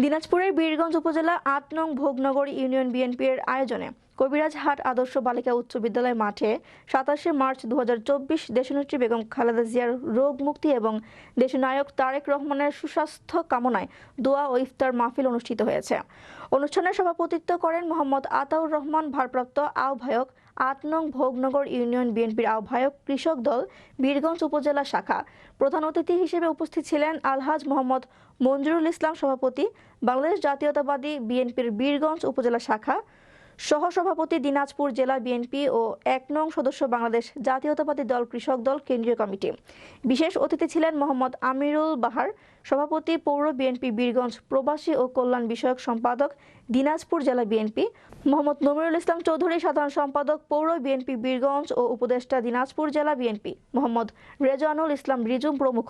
দিনাজপুরের বীরগঞ্জ উপজেলা আট নং ভোগনগর ইউনিয়ন বিএনপির আয়োজনে কবিরাজ হাট আদর্শ বালিকা উচ্চ বিদ্যালয় মাঠে সাতাশে মার্চ দু দেশনেত্রী বেগম খালেদা জিয়ার রোগ মুক্তি এবং দেশনায়ক তারেক রহমানের সুস্বাস্থ্য কামনায় দোয়া ও ইফতার মাহফিল অনুষ্ঠিত হয়েছে। অনুষ্ঠানে সভাপতিত্ব করেন মোহাম্মদ আতাউর রহমান, ভারপ্রাপ্ত আহ্বায়ক আট নং ভোগনগর ইউনিয়ন বিএনপির আহ্বায়ক কৃষক দল বীরগঞ্জ উপজেলা শাখা। প্রধান অতিথি হিসেবে উপস্থিত ছিলেন আলহাজ মোহাম্মদ মঞ্জুরুল ইসলাম সভাপতি, বাংলাদেশ জাতীয়তাবাদী বিএনপির বীরগঞ্জ উপজেলা শাখা সহসভাপতি দিনাজপুর জেলা বিএনপি ও এক নং সদস্য বাংলাদেশ জাতীয়তাবাদী দল কৃষক দল কেন্দ্রীয় কমিটি। বিশেষ অতিথি ছিলেন মোহাম্মদ আমিরুল বাহার, সভাপতি পৌর বিএনপি বীরগঞ্জ প্রবাসী ও কল্যাণ বিষয়ক সম্পাদক দিনাজপুর জেলা বিএনপি, মোহাম্মদ নমিরুল ইসলাম চৌধুরী সাধারণ সম্পাদক পৌর বিএনপি বীরগঞ্জ ও উপদেষ্টা দিনাজপুর জেলা বিএনপি, মোহাম্মদ রেজানুল ইসলাম রিজুম প্রমুখ।